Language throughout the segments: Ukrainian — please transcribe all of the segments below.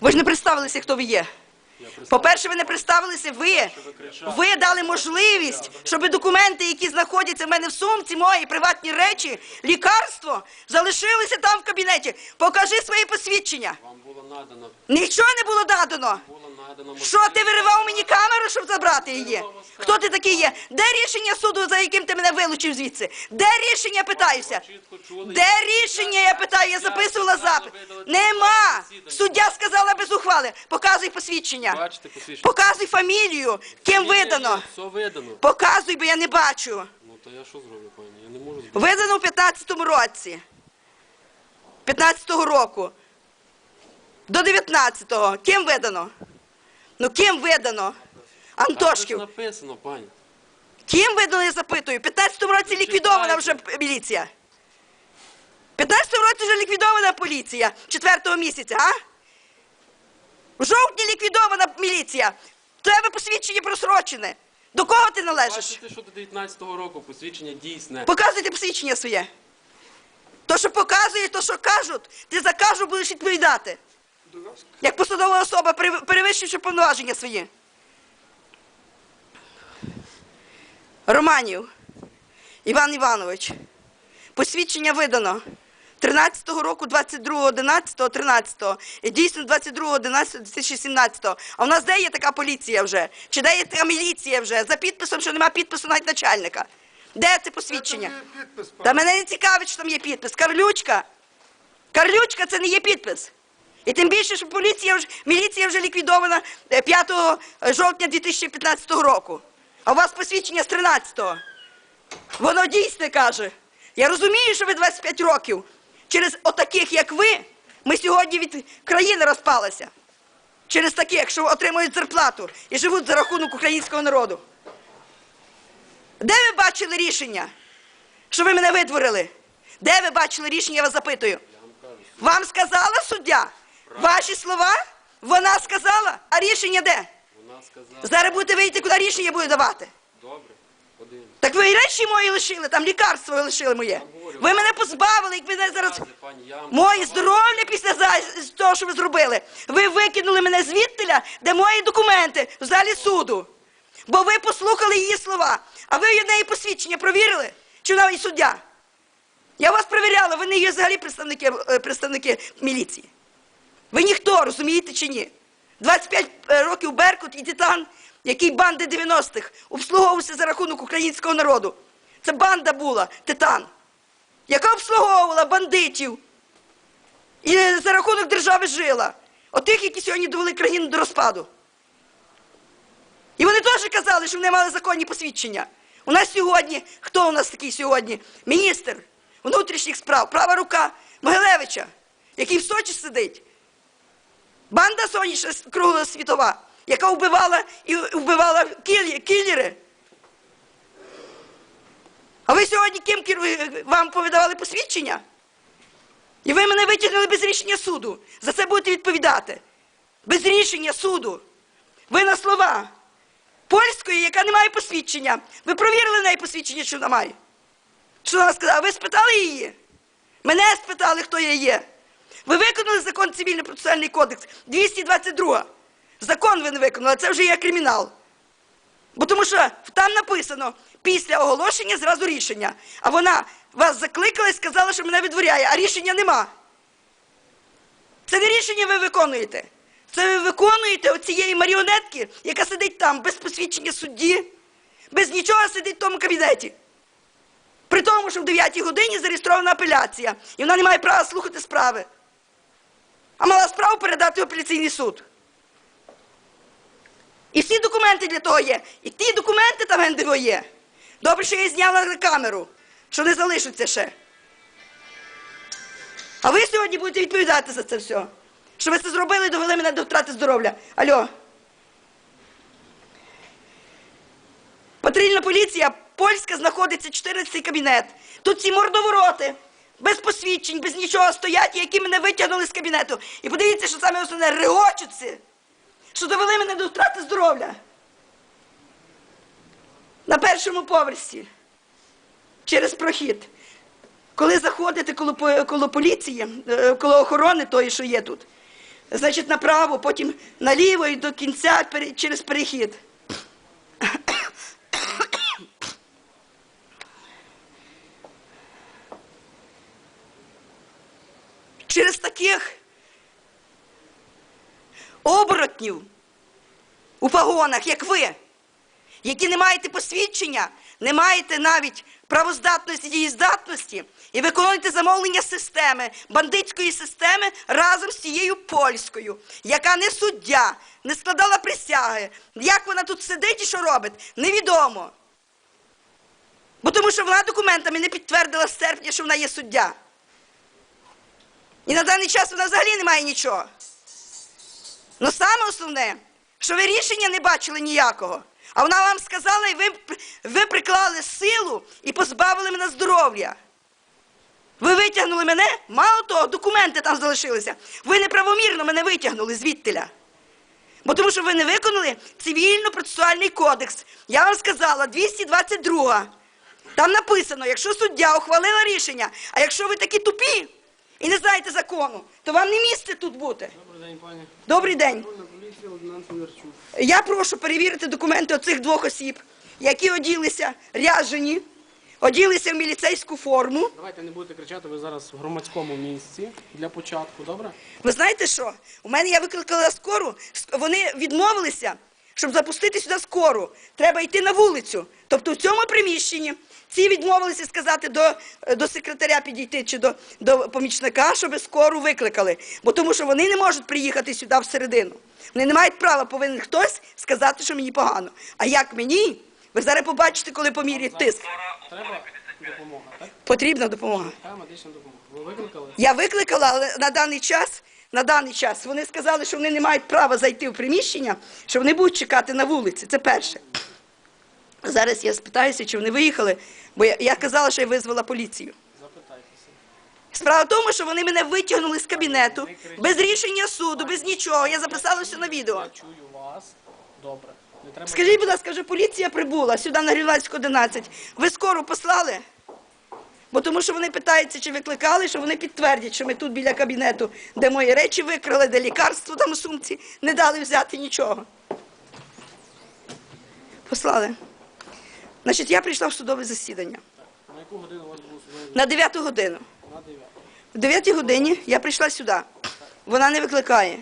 Ви ж не представилися, хто ви є. По-перше, ви не представилися, ви, ви дали можливість, щоб документи, які знаходяться в мене в сумці, мої приватні речі, лікарство, залишилися там в кабінеті. Покажи свої посвідчення. Вам було надано, Нічого не було надано Що ти виривав мені камеру, щоб забрати її? Хто ти такий є? Де рішення суду, за яким ти мене вилучив звідси? Де рішення, питаюся? Де рішення, я питаю, я записувала запит. Нема. Суддя сказала без ухвали. Показуй посвідчення. Показуй фамілію, ким видано. Показуй, бо я не бачу. Ну то я що зроблю, пані? Я не можу. Видано в 15-му році. 15-го року. До 19-го. Ким видано? Ну ким видано? Антошків. ж написано, пані. Ким видано, я запитую? В 15-му році ліквідована вже міліція. В 15-му році вже ліквідована поліція 4-го місяця, а? В жовтні ліквідована міліція. Тебе посвідчення просрочене. До кого ти належиш? Бачите, що до 19-го року посвідчення дійсне. Показуйте посвідчення своє. То, що показуєш, то, що кажуть, ти за кажу будеш відповідати. Як посадова особа, перев- перевищивши повноваження свої. Романів Іван Іванович. Посвідчення видано 13-го року, 22-го, 11-го, 13-го. І дійсно 22-го, 11-го, 2017-го. А в нас де є така поліція вже? Чи де є така міліція вже? За підписом, що нема підпису навіть начальника. Де це посвідчення? Там є підпис. Та мене не цікавить, що там є підпис. Карлючка. Карлючка це не є підпис. І тим більше, що поліція міліція вже ліквідована е, 5 жовтня 2015 року. А у вас посвідчення з 13-го. Воно дійсне каже. Я розумію, що ви 25 років. Через отаких, як ви, ми сьогодні від країни розпалися. Через таких, що отримують зарплату і живуть за рахунок українського народу. Де ви бачили рішення? Що ви мене видворили? Де ви бачили рішення, я вас запитую? Вам сказала суддя? Ваші слова? Вона сказала, а рішення де? Вона сказала. Зараз будете вийти, куди рішення буде давати. Добре, подивимось. Так ви і речі мої лишили, там лікарство ви лишили моє. Ви мене позбавили, як мене зараз. Пані, я вам Моє здоров'я після того, що ви зробили. Ви викинули мене звідтиля, де мої документи в залі суду. Бо ви послухали її слова. А ви в неї посвідчення провірили? Чи вона і суддя? Я вас перевіряла, ви не є взагалі представники, е, представники міліції. Ви ніхто, розумієте чи ні? 25 років Беркут і Титан, який банди 90-х обслуговувався за рахунок українського народу. Це банда була, Титан, яка обслуговувала бандитів і за рахунок держави жила. Отих, які сьогодні довели країну до розпаду. І вони теж казали, що вони мали законні посвідчення. У нас сьогодні, хто у нас такий сьогодні? Міністр внутрішніх справ, права рука Могилевича, який в Сочі сидить. Банда сонячна круглосвітова, яка вбивала і вбивала кілери. А ви сьогодні ким вам повидавали посвідчення? І ви мене витягнули без рішення суду. За це будете відповідати. Без рішення суду. Ви на слова польської, яка не має посвідчення. Ви провірили неї посвідчення, що вона має? Що вона сказала? Ви спитали її? Мене спитали, хто я є. Ви виконали закон цивільно-процесуальний кодекс 222. Закон ви не виконали, це вже є кримінал. Бо тому що там написано після оголошення зразу рішення. А вона вас закликала і сказала, що мене відворяє, а рішення нема. Це не рішення ви виконуєте. Це ви виконуєте оцієї маріонетки, яка сидить там без посвідчення судді, без нічого сидить в тому кабінеті. При тому, що в 9 годині зареєстрована апеляція, і вона не має права слухати справи. А мала справу передати в апеляційний суд. І всі документи для того є. І ті документи там НДО є. Добре, що я зняла на камеру, що не залишаться ще. А ви сьогодні будете відповідати за це все. Що ви це зробили і довели мене до втрати здоров'я. Алло. Патрульна поліція польська знаходиться 14 кабінет. Тут ці мордовороти, без посвідчень, без нічого стоять, які мене витягнули з кабінету. І подивіться, що саме основне регочуться, що довели мене до втрати здоров'я. На першому поверсі. Через прохід. Коли заходите коло, коло поліції, е, коло охорони тої, що є тут, значить, направо, потім наліво і до кінця через перехід. Через таких оборотнів у погонах, як ви, які не маєте посвідчення, не маєте навіть правоздатності дієздатності і виконуєте замовлення системи, бандитської системи разом з цією польською, яка не суддя, не складала присяги. Як вона тут сидить і що робить, невідомо. Бо тому що вона документами не підтвердила з серпня, що вона є суддя. І на даний час вона взагалі не має нічого. Ну саме основне, що ви рішення не бачили ніякого. А вона вам сказала, і ви, ви приклали силу і позбавили мене здоров'я. Ви витягнули мене, мало того, документи там залишилися. Ви неправомірно мене витягнули звідтиля. Бо тому що ви не виконали цивільно-процесуальний кодекс. Я вам сказала, 222. Там написано, якщо суддя ухвалила рішення, а якщо ви такі тупі і не знаєте закону, то вам не місце тут бути. Добрий день, пані. Добрий день. Я прошу перевірити документи оцих двох осіб, які оділися ряжені, оділися в міліцейську форму. Давайте не будете кричати, ви зараз в громадському місці для початку, добре? Ви знаєте що? У мене я викликала скору, с- вони відмовилися, щоб запустити сюди скору. Треба йти на вулицю. Тобто в цьому приміщенні ці відмовилися сказати до, до секретаря підійти чи до, до помічника, щоб скору викликали. Бо тому що вони не можуть приїхати сюди всередину. Вони не мають права, повинен хтось сказати, що мені погано. А як мені? Ви зараз побачите, коли поміряють тиск. Треба допомога, так? Потрібна допомога. Та медична допомога. Ви викликали? Я викликала, але на даний час, на даний час вони сказали, що вони не мають права зайти в приміщення, що вони будуть чекати на вулиці. Це перше. Зараз я спитаюся, чи вони виїхали, бо я, я казала, що я визвала поліцію. Запитайтеся. Справа в тому, що вони мене витягнули з кабінету без рішення суду, без нічого. Я записала все на відео. Я чую вас. Добре. Не треба. Скажіть, будь ласка, вже поліція прибула сюди на Грівальську 11. Ви скору послали? Бо тому що вони питаються, чи викликали, що вони підтвердять, що ми тут біля кабінету, де мої речі викрали, де лікарство там у сумці, не дали взяти нічого. Послали. Значить, я прийшла в судове засідання На яку годину у вас було судове? на 9 годину. На 9. В 9 годині я прийшла сюди. Вона не викликає.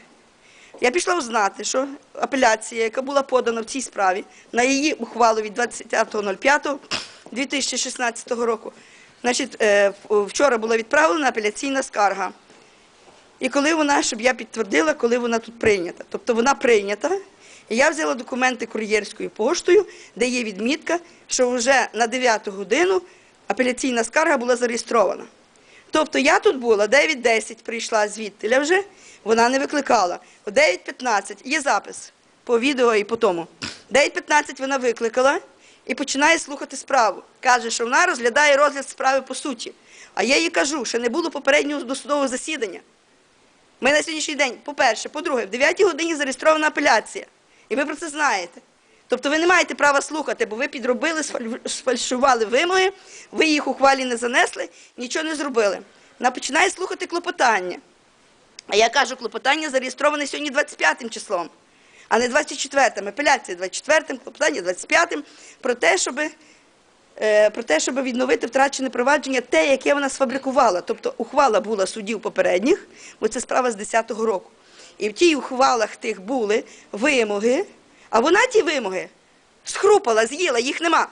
Я пішла узнати, що апеляція, яка була подана в цій справі, на її ухвалу від 25.05.2016 року, значить, е, вчора була відправлена апеляційна скарга. І коли вона, щоб я підтвердила, коли вона тут прийнята. Тобто вона прийнята. Я взяла документи кур'єрською поштою, де є відмітка, що вже на 9 годину апеляційна скарга була зареєстрована. Тобто я тут була, 9.10 прийшла звідти вже, вона не викликала. О 9.15 є запис по відео і по тому. 9.15 вона викликала і починає слухати справу. Каже, що вона розглядає розгляд справи по суті. А я їй кажу, що не було попереднього досудового засідання. Ми на сьогоднішній день, по-перше, по-друге, в 9 годині зареєстрована апеляція. І ви про це знаєте. Тобто ви не маєте права слухати, бо ви підробили, сфаль- сфальшували вимоги, ви їх у хвалі не занесли, нічого не зробили. Вона починає слухати клопотання. А я кажу, клопотання зареєстроване сьогодні 25 числом, а не 24-м. Апеляція 24-м, клопотання 25-м, про те, щоб е, про те, щоб відновити втрачене провадження, те, яке вона сфабрикувала. Тобто ухвала була судів попередніх, бо це справа з 10-го року. І в тій ухвалах тих були вимоги, а вона ті вимоги схрупала, з'їла, їх нема.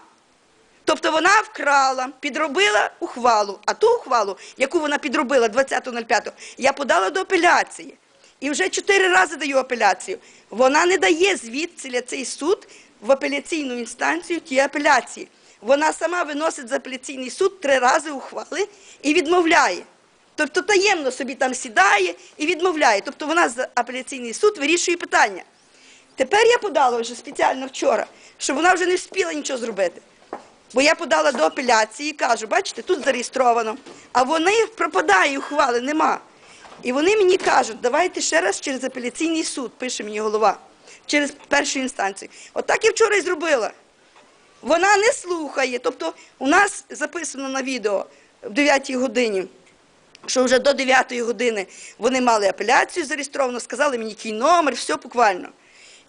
Тобто вона вкрала, підробила ухвалу, а ту ухвалу, яку вона підробила 20.05, я подала до апеляції. І вже чотири рази даю апеляцію. Вона не дає звідсиля цей суд в апеляційну інстанцію ті апеляції. Вона сама виносить за апеляційний суд три рази ухвали і відмовляє. Тобто таємно собі там сідає і відмовляє. Тобто вона за апеляційний суд вирішує питання. Тепер я подала вже спеціально вчора, що вона вже не встигла нічого зробити. Бо я подала до апеляції і кажу, бачите, тут зареєстровано. А вони пропадає, ухвали нема. І вони мені кажуть, давайте ще раз через апеляційний суд, пише мені голова, через першу інстанцію. Отак я вчора і зробила. Вона не слухає. Тобто у нас записано на відео в 9 годині що вже до 9 години вони мали апеляцію зареєстровано, сказали мені який номер, все буквально.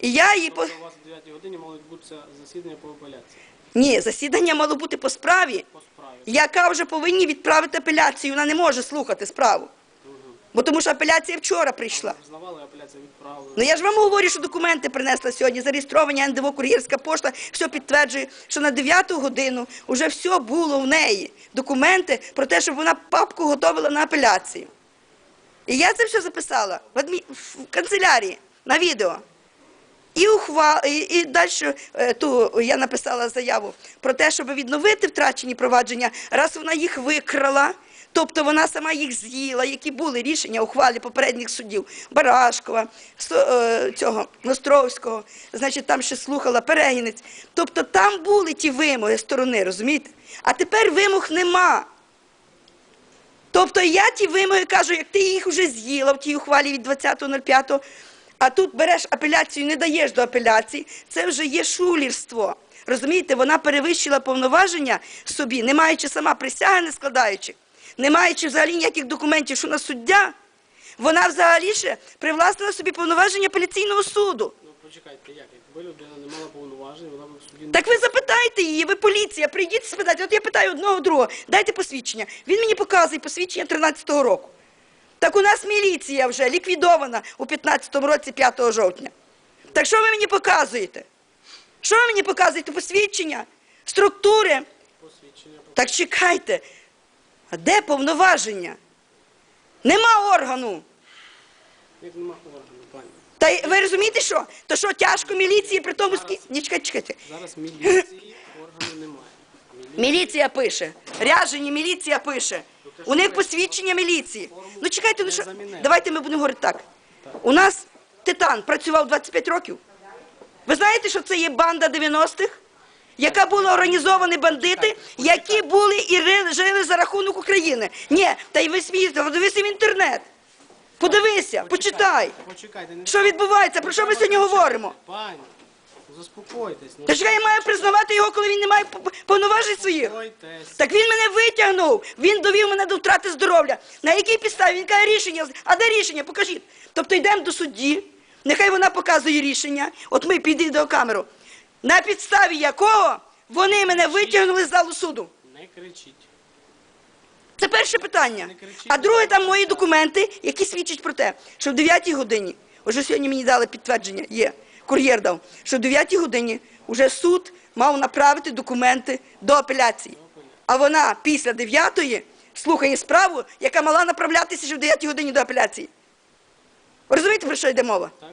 І я її по... Тобто у вас о 9 годині мало відбутися засідання по апеляції. Ні, засідання мало бути по справі, По справі. яка вже повинні відправити апеляцію. Вона не може слухати справу. Бо тому що апеляція вчора прийшла. Апеляція. Ну я ж вам говорю, що документи принесла сьогодні, зареєстровані НДВ, кур'єрська пошта, все підтверджує, що на 9 годину вже все було в неї. Документи про те, щоб вона папку готувала на апеляцію. І я це все записала в, адмі... в канцелярії на відео. І, ухва... і, і далі е, ту я написала заяву про те, щоб відновити втрачені провадження, раз вона їх викрала, тобто вона сама їх з'їла, які були рішення ухвалі попередніх суддів Барашкова, е, цього Ностровського, значить, там ще слухала Перегінець. Тобто там були ті вимоги сторони, розумієте? А тепер вимог нема. Тобто я ті вимоги кажу, як ти їх вже з'їла в тій ухвалі від 20.05, а тут береш апеляцію, не даєш до апеляції, це вже є шулірство. Розумієте, вона перевищила повноваження собі, не маючи сама присяги, не складаючи, не маючи взагалі ніяких документів, що вона суддя, вона взагалі ще привласнила собі повноваження апеляційного суду. Ну почекайте, як? Якби людина не мала повноважень, вона б в суді не Так ви запитайте її, ви поліція, прийдіть спитати. От я питаю одного другого, дайте посвідчення. Він мені показує посвідчення 13-го року. Так у нас міліція вже ліквідована у 15-му році 5 жовтня. Так що ви мені показуєте? Що ви мені показуєте? Посвідчення, структури? посвідчення. Так чекайте, а де повноваження? Нема органу. Як нема органу, пані. Та ви розумієте що? То що тяжко міліції при тому скі... Ні, чекайте, чекайте. Зараз міліції органу немає. Міліція Міліція пише. Ряжені міліція пише. У них посвідчення міліції. Ну чекайте, ну що? Давайте ми будемо говорити так. У нас Титан працював 25 років. Ви знаєте, що це є банда 90-х? Яка була організовані бандити, які були і жили за рахунок України. Ні, та й ви смієте, подивися в інтернет. Подивися, почитай. Що відбувається, про що ми сьогодні говоримо? Пані, заспокойтесь. Ну, Та чекай, я маю признавати його, коли він не має повноважень своїх. Так він мене витягнув, він довів мене до втрати здоров'я. На якій підставі? Він каже рішення. А де рішення? Покажіть. Тобто йдемо до судді, нехай вона показує рішення. От ми під відеокамеру. На підставі якого вони мене витягнули з залу суду. Не кричіть. Це перше питання. А друге, там мої документи, які свідчать про те, що в 9 годині, вже сьогодні мені дали підтвердження, є, кур'єр дав, що в 9 годині вже суд мав направити документи до апеляції. А вона після 9 слухає справу, яка мала направлятися ще в 9 годині до апеляції. Розумієте, про що йде мова? Так?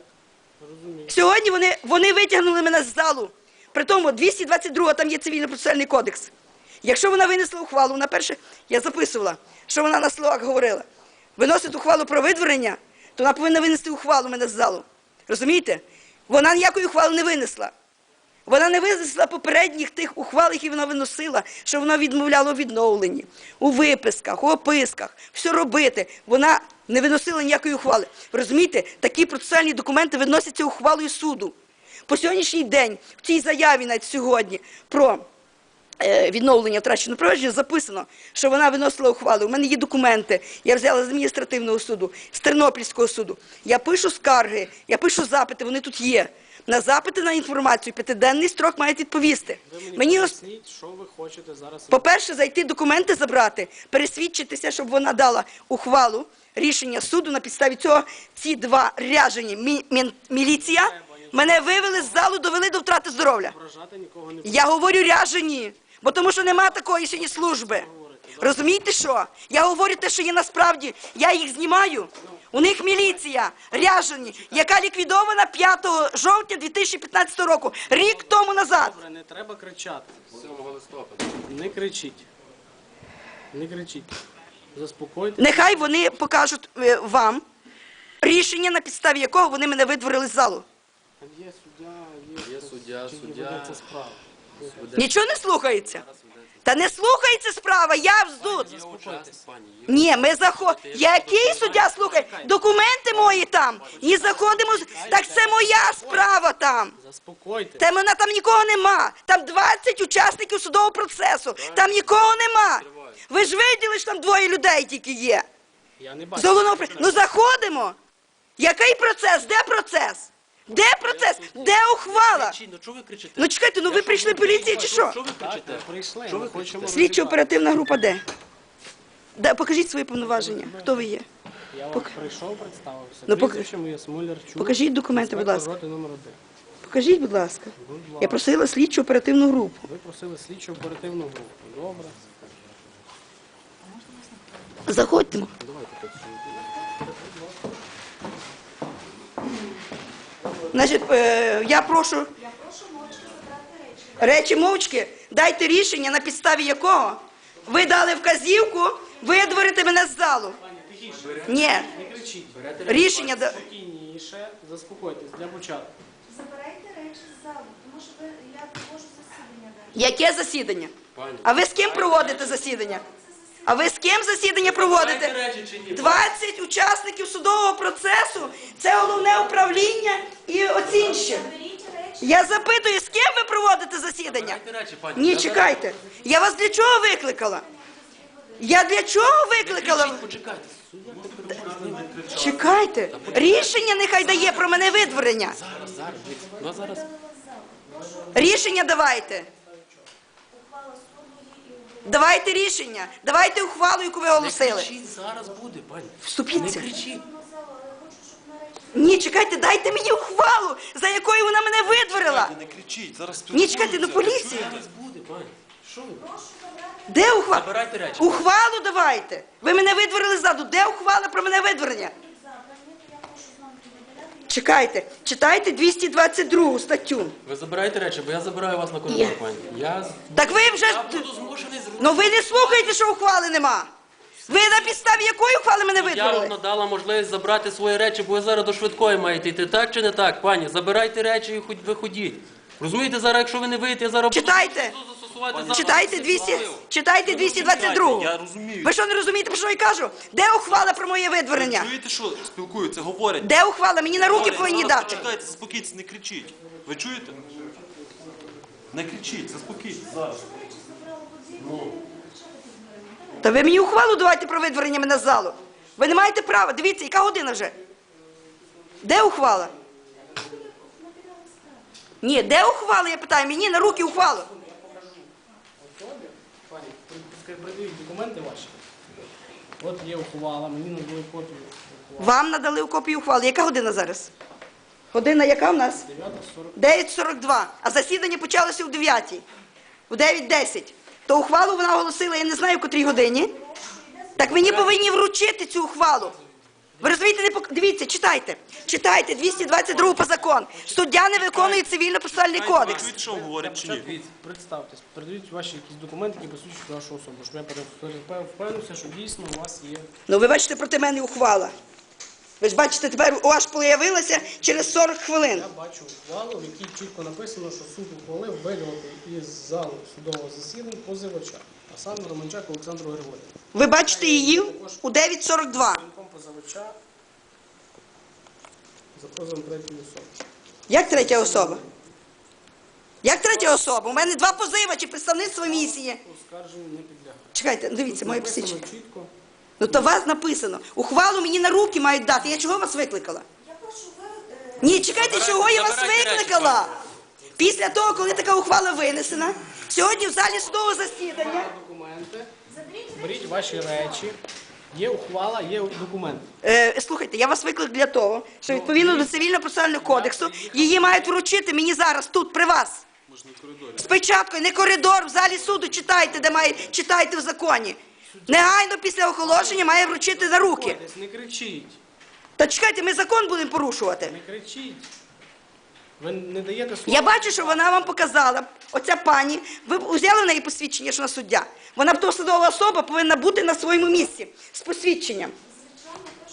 Розумію. Сьогодні вони, вони витягнули мене з залу. При тому 222 там є цивільно-процесуальний кодекс. Якщо вона винесла ухвалу, вона перше, я записувала, що вона на словах говорила, виносить ухвалу про видворення, то вона повинна винести ухвалу мене з залу. Розумієте? Вона ніякої ухвали не винесла. Вона не винесла попередніх тих ухвал, які вона виносила, що вона відмовляла у відновленні, у виписках, у описках, все робити. Вона не виносила ніякої ухвали. Розумієте, такі процесуальні документи виносяться ухвалою суду. По сьогоднішній день, в цій заяві навіть сьогодні про е, відновлення втраченого провадження записано, що вона виносила ухвали. У мене є документи. Я взяла з адміністративного суду, з Тернопільського суду. Я пишу скарги, я пишу запити, вони тут є. На запити на інформацію п'ятиденний строк мають відповісти. Ви мені, Мені поясніть, що ви хочете зараз. по-перше, зайти документи забрати, пересвідчитися, щоб вона дала ухвалу, рішення суду на підставі цього. Ці два ряжені мі- міліція мене вивели з залу, довели до втрати здоров'я. Я говорю ряжені, бо тому що нема такої сьогодні служби. Розумієте що? Я говорю те, що є насправді. Я їх знімаю. У них міліція ряжені, яка ліквідована 5 жовтня 2015 року, рік тому назад. Добре, не треба кричати. 7 листопада. Не кричіть. Не кричіть. Заспокойтесь. Нехай вони покажуть е, вам рішення, на підставі якого вони мене видворили з залу. Є суддя, є, Є суддя, суддя. ведеться справа. Нічого не слухається. Та не слухається справа, я вздут. Є. Ні, ми заходимо. Який суддя слухай? Документи мої там. І заходимо. Так це моя справа там. Та мене там нікого нема. Там 20 учасників судового процесу. Там нікого нема. Ви ж виділи, що там двоє людей тільки є. Я не бачу. Ну заходимо. Який процес? Де процес? Де процес? Де ухвала? Ну чого ви кричите? Ну чекайте, ну ви прийшли поліції чи що? Що ви кричите? прийшли. Що ви хочемо? Слідчо оперативна група де? Де? Покажіть свої повноваження. Хто ви є? Я вам прийшов, представився. Ну, пок- Прізвище моє Смолярчук. Покажіть документи, будь ласка. роти номер один. Покажіть, будь ласка. Будь Я ласка. просила слідчу оперативну групу. Ви просили слідчу оперативну групу. Добре. Заходьмо. Значить, е, я прошу. Речі Речі мовчки, дайте рішення, на підставі якого ви дали вказівку видворити мене з залу. Ні, Не кричіть. рішення да- Спокійніше, заспокойтесь для початку. Забирайте речі з залу, тому що ви, я провожу засідання далі. Яке засідання? Пані. А ви з ким проводите засідання? А ви з ким засідання проводите? Речі чи ні? 20 учасників судового процесу це головне управління і оцінщик. Я запитую, з ким ви проводите засідання? Речі, пані. Ні, чекайте. Я вас для чого викликала? Я для чого викликала? Почекайте. Чекайте. Рішення нехай дає про мене видворення. Зараз, зараз. Ну а зараз. Рішення давайте. Давайте рішення. Давайте ухвалу, яку ви Не кричіть, зараз буде, пані. Вступіться. Не кричіть. Ні, чекайте, дайте мені ухвалу, за якою вона мене видворила. Не кричіть, зараз Ні, чекайте, ну поліція. Зараз буде, пані. Що ви? Де ухвала? Забирайте речі. Ухвалу давайте. Ви мене видворили ззаду. Де ухвала про мене видворення? Чекайте, читайте 222 статтю. Ви забираєте речі, бо я забираю вас на Є. пані. Я, з- Так ви вже. я буду змушений зробити. Ну ви не слухаєте, що ухвали нема. Ви на підставі якої ухвали мене Я вам надала можливість забрати свої речі, бо ви зараз до швидкої маєте йти. Так чи не так, пані? Забирайте речі і хоч виходіть. Розумієте, зараз, якщо ви не вийдете, я зараз Читайте. буду Читайте 200, читайте 222. Я розумію. Ви що не розумієте, про що я кажу? Де ухвала про моє видворення? Чуєте, що спілкуються, говорять? Де ухвала? Мені на руки Говорять, повинні зараз дати. Почекайте, заспокійтесь, не кричіть. Ви чуєте? Не кричіть, заспокійтесь зараз. Та ви мені ухвалу давайте про видворення мене з залу. Ви не маєте права. Дивіться, яка година вже? Де ухвала? Ні, де ухвала, я питаю, мені на руки ухвалу. Придивіть документи ваші. От є ухвала, мені надали копію ухвали. Вам надали копію ухвали. Яка година зараз? Година яка в нас? 9.40. 9.42. А засідання почалося о 9. У 9.10. То ухвалу вона оголосила, я не знаю, в котрій годині. Так мені повинні вручити цю ухвалу. Ви розумієте, не пок... дивіться, читайте. Читайте 222 по закон. Суддя не виконує цивільно-процесуальний кодекс. чуєте, що говорять чи ні? Дивіться, представтесь, передивіть ваші якісь документи, які посвідчують вашу особу, щоб я пере- впевнився, що дійсно у вас є. Ну ви бачите, проти мене ухвала. Ви ж бачите, тепер у аж появилася через 40 хвилин. Я бачу ухвалу, в якій чітко написано, що суд ухвалив виділити із залу судового засідань позивача, а саме Романчак Олександру Григорівну. Ви бачите її у 9.42. Позивача за позовом третьої особи. Як третя особа? Як третя особа? У мене два позивачі, представництво місії. Оскарженню не підлягає. Чекайте, дивіться, моє Написано чітко. Ну то вас написано. Ухвалу мені на руки мають дати. Я чого вас викликала? Я прошу ви е, Ні, чекайте, чого я вас викликала? Після того, коли така ухвала винесена, сьогодні в залі судового засідання. Документи, заберіть беріть ваші речі. Є ухвала, є документ. Е, слухайте, я вас виклик для того, що відповідно до цивільно-процесуального кодексу її мають вручити мені зараз тут при вас. Спочатку не коридор в залі суду читайте, де має читайте в законі. Негайно після оголошення має вручити на руки. Не кричіть, Та чекайте, ми закон будемо порушувати. не кричіть. Ви не даєте слово. Я бачу, що вона вам показала. Оця пані, ви б взяли в неї посвідчення, що вона суддя. Вона б посадова особа повинна бути на своєму місці з посвідченням.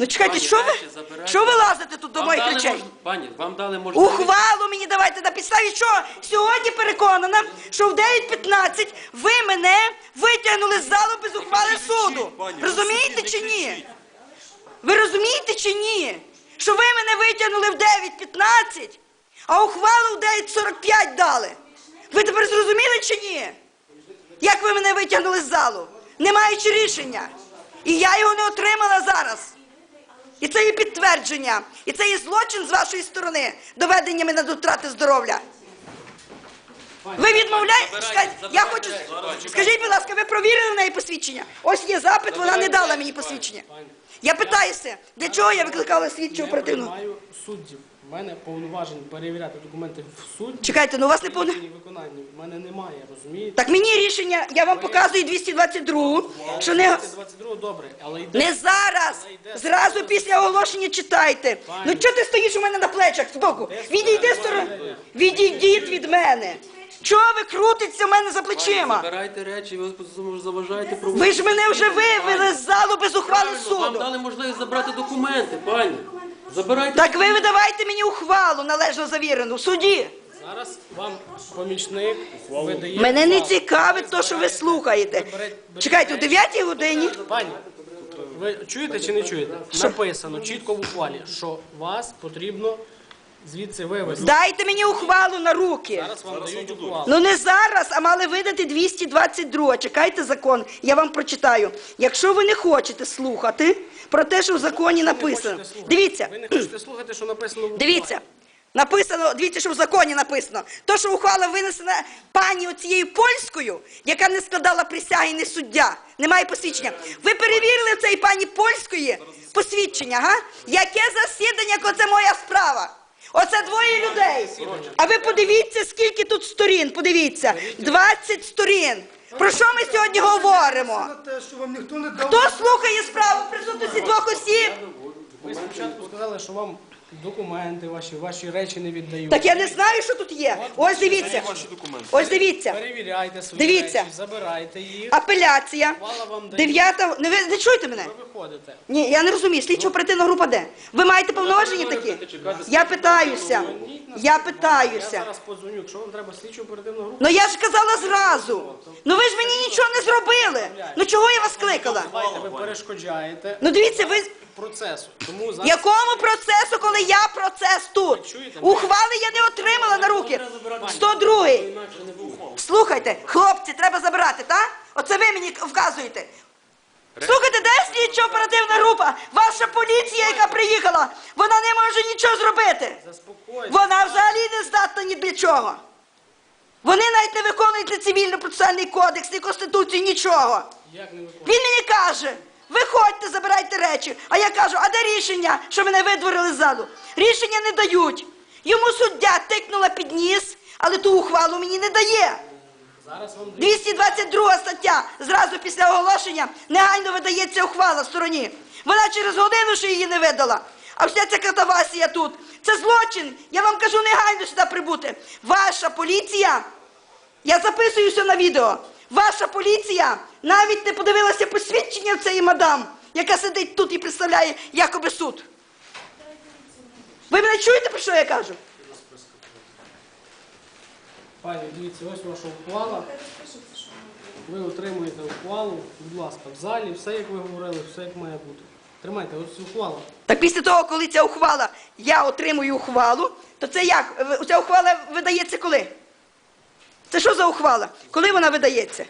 Ну чекайте, Пані, що ви? речі забирайте. Що ви лазите тут до Вам моїх дали речей? мож- Пані, вам дали можливість. Ухвалу мені давайте на підставі що? Сьогодні переконана, що в 9.15 ви мене витягнули з залу без ухвали суду. Розумієте чи ні? Ви розумієте чи ні? Що ви мене витягнули в 9.15, а ухвалу в 9.45 дали. Ви тепер зрозуміли чи ні? Як ви мене витягнули з залу, не маючи рішення? І я його не отримала зараз. І це є підтвердження. І це є злочин з вашої сторони, доведення мене до втрати здоров'я. Ви відмовляєте? Я хочу. Скажіть, будь ласка, ви провірили в неї посвідчення? Ось є запит, вона не дала мені посвідчення. Я питаюся, для чого я викликала слідчу оперативну? суддів. У мене повноважень перевіряти документи в суді. Чекайте, ну у вас не. Рішення виконання в мене немає, розумієте? Так мені рішення, я вам показую 222, що не, 22 добре, але йде не зараз, зразу після оголошення читайте. Ну чого ти стоїш у мене на плечах збоку? Відійди сторону. Відійдіть від мене. Чого ви крутиться в мене за плечима? Забирайте речі, ви заважаєте проводити. Ви ж мене вже вивели з залу без ухвали Правильно, Вам суду. дали можливість забрати документи, пані. Забирайте. Так ви видавайте мені ухвалу належно завірену в суді. зараз вам помічник видає. Мене не ухвалу. цікавить то, що ви слухаєте. Чекайте, о 9 годині. Пані, ви чуєте чи не чуєте? Написано чітко в ухвалі, що вас потрібно звідси вивезти. Дайте мені ухвалу на руки. Зараз вам дають ухвалу. Ну не зараз, а мали видати 222. Чекайте закон, я вам прочитаю. Якщо ви не хочете слухати про те, що в законі написано. Дивіться, Ви не хочете слухати, що написано в ухвалі? дивіться. Написано, дивіться, що в законі написано. То, що ухвала винесена пані оцією польською, яка не складала присяги, не суддя, немає посвідчення. Ви перевірили в цієї пані польської посвідчення, га? Яке засідання, як оце моя справа? Оце двоє людей. А ви подивіться, скільки тут сторін. Подивіться, 20 сторін. Про що ми сьогодні говоримо? Хто слухає справу в присутності двох осіб? Ви спочатку сказали, що вам документи ваші, ваші речі не віддають. Так я не знаю, що тут є. Ось дивіться. Ось дивіться. Перевіряйте свої Дивіться. речі, забирайте їх, Апеляція. Вам дає. Дев'ята. Не ви не чуєте мене? ви виходите. Ні, я не розумію. Слідчо оперативна група де? Ви маєте повноваження такі? Я питаюся. Я Я питаюся. зараз подзвоню, якщо вам треба слідчу оперативну групу, Ну я ж казала зразу. Ну ви ж мені нічого не зробили. Ну чого я вас кликала? ви перешкоджаєте Ну дивіться, ви процесу. Тому зараз якому процесу, коли я процес тут? Ухвали я не отримала на руки. 102. Слухайте, хлопці, треба забирати, так? Оце ви мені вказуєте. Слухайте, де слідчо оперативна група? Ваша поліція, яка приїхала, вона не може нічого зробити. Вона взагалі не здатна ні для чого. Вони навіть не виконують цивільно-процесуальний кодекс, ні конституцію, нічого. Він мені каже, виходьте, забирайте речі. А я кажу, а де рішення, що мене видворили з залу? Рішення не дають. Йому суддя тикнула під ніс, але ту ухвалу мені не дає. Зараз вам дають. 222 стаття. Зразу після оголошення негайно видається ухвала в стороні. Вона через годину ще її не видала. А вся ця катавасія тут. Це злочин. Я вам кажу негайно сюди прибути. Ваша поліція, я записую все на відео. Ваша поліція навіть не подивилася посвідчення цієї мадам, яка сидить тут і представляє якоби суд. Ви мене чуєте, про що я кажу? Пані, дивіться, ось ваша ухвала. Ви отримуєте ухвалу, будь ласка, в залі, все як ви говорили, все як має бути. Тримайте, ось ухвала. Так після того, коли ця ухвала, я отримую ухвалу, то це як? Ця ухвала видається коли? Це що за ухвала? Коли вона видається?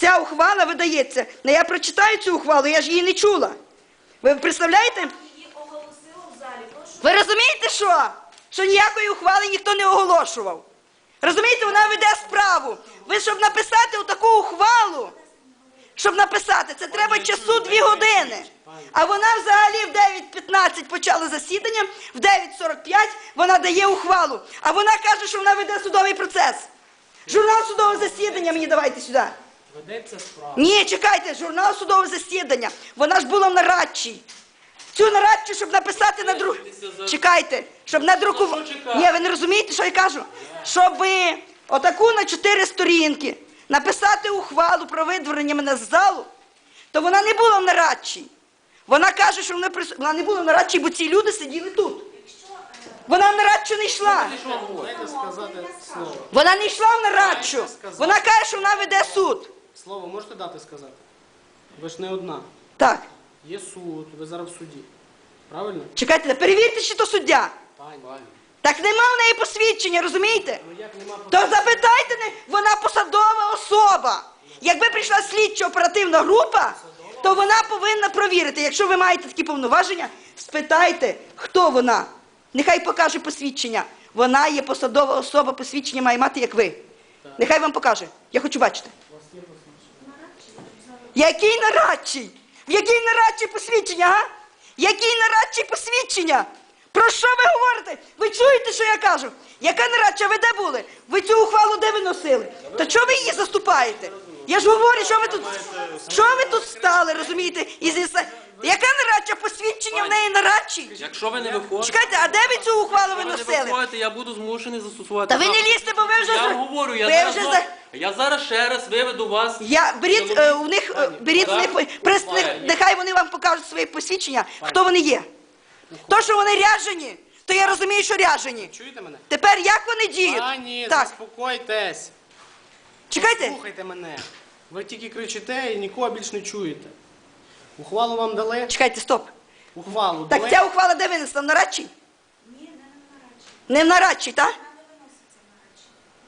Ця ухвала видається. Ну я прочитаю цю ухвалу, я ж її не чула. Ви представляєте? Ви розумієте що? Що ніякої ухвали ніхто не оголошував. Розумієте, вона веде справу. Ви щоб написати таку ухвалу, щоб написати, це треба часу дві години. А вона взагалі в 9.15 почала засідання, в 9.45 вона дає ухвалу. А вона каже, що вона веде судовий процес. Журнал судового засідання мені давайте сюди. Ведеться справа. Ні, чекайте, журнал судового засідання. Вона ж була в нарадчій. Цю нарадчу, щоб написати на друг... Чекайте, щоб надрукувати. На що чекати? Ні, ви не розумієте, що я кажу? Щоб отаку на чотири сторінки написати ухвалу про видворення мене з залу, то вона не була в нарадчій. Вона каже, що вона не була в нарадчій, бо ці люди сиділи тут. Вона в нарадчу не йшла. Дайте сказати слово. Вона не йшла в нарадчу. Вона каже, що вона веде суд. Слово можете дати сказати? Ви ж не одна. Так, Є суд, ви зараз в суді. Правильно? чекайте, перевірте, чи то суддя. Пані. Так нема в неї посвідчення, розумієте? Ну як нема То запитайте, не- вона посадова особа. Якби прийшла слідчо оперативна група, то вона повинна провірити. Якщо ви маєте такі повноваження, спитайте, хто вона. Нехай покаже посвідчення. Вона є посадова особа, посвідчення має мати, як ви. Нехай вам покаже. Я хочу бачити. Який нарадчий? В який нарадчий посвідчення, га? Який нарадчий посвідчення? Про що ви говорите? Ви чуєте, що я кажу? Яка нарадча? Ви де були? Ви цю ухвалу де виносили? Та чого ви її заступаєте? Я ж говорю, що ви тут, що ви тут стали, розумієте? І зі... Яка нарадча? Посвідчення в неї нарадчий? Якщо ви не виходите, Чекайте, а де ви цю ухвалу якщо ви не виносили? виходите, я буду змушений застосувати. Та ви не лізьте, бо ви вже... Я вам говорю, я ви зараз, вже за... я зараз ще раз виведу вас. Я беріть е, у них е, беріть у них прес- нехай вони вам покажуть свої посвідчення, хто вони є. То, що вони ряжені, то я розумію, що ряжені. Чуєте мене? Тепер як вони діють? Пані, Так, заспокойтесь. чекайте. Слухайте мене. Ви тільки кричите і нікого більш не чуєте. Ухвалу вам дали? Чекайте, стоп. Ухвалу дали? Так ця ухвала де винесена? В нарадчій? Ні, не на нарадчі. Не в нарадчій, так?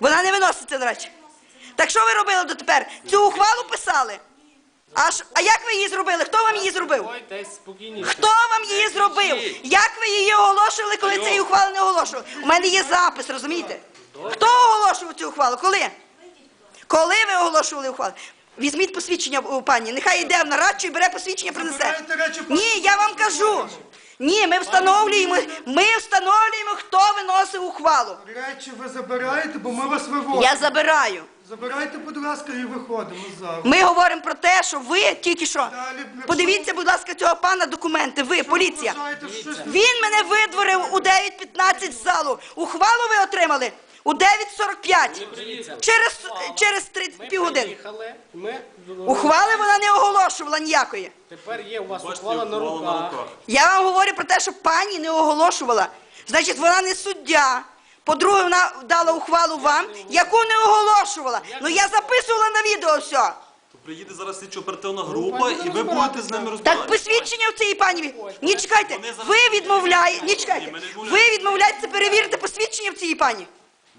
Вона не виноситься на нарадчі. Вона не виноситься в нарадчій. Так що ви робили дотепер? Цю ухвалу писали? Аж, а як ви її зробили? Хто вам її зробив? Хто вам її зробив? Як ви її оголошували, коли цієї ухвали не оголошували? У мене є запис, розумієте? Хто оголошував цю ухвалу? Коли? Коли ви оголошували ухвалу? Візьміть посвідчення у пані, нехай йде в нарадчу і бере посвідчення, принесе. Ні, я вам кажу. Ні, ми встановлюємо, ми встановлюємо, хто виносив ухвалу. Речі ви забираєте, бо ми вас виводимо. Я забираю. Забирайте, будь ласка, і виходимо з залу. Ми говоримо про те, що ви тільки що. Далі, якщо- Подивіться, будь ласка, цього пана документи. Ви, поліція. Вважаєте, що щось Він мене видворив у 9.15 з залу. Ухвалу ви отримали у 9.45. Через, через 30 Ми півгодини. ми... Ухвали вона не оголошувала ніякої. Тепер є у вас ухвала на руках. Я вам говорю про те, що пані не оголошувала. Значить, вона не суддя. По-друге, вона дала ухвалу вам, яку не оголошувала. Ну я записувала на відео все. То приїде зараз слідчо оперативна група, і ви будете з ними Так посвідчення в цієї пані. Ні, чекайте, ви відмовляєте. Ні, чекайте. Ви відмовляєтеся перевірити посвідчення в цій пані.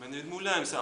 Ми не відмовляємося,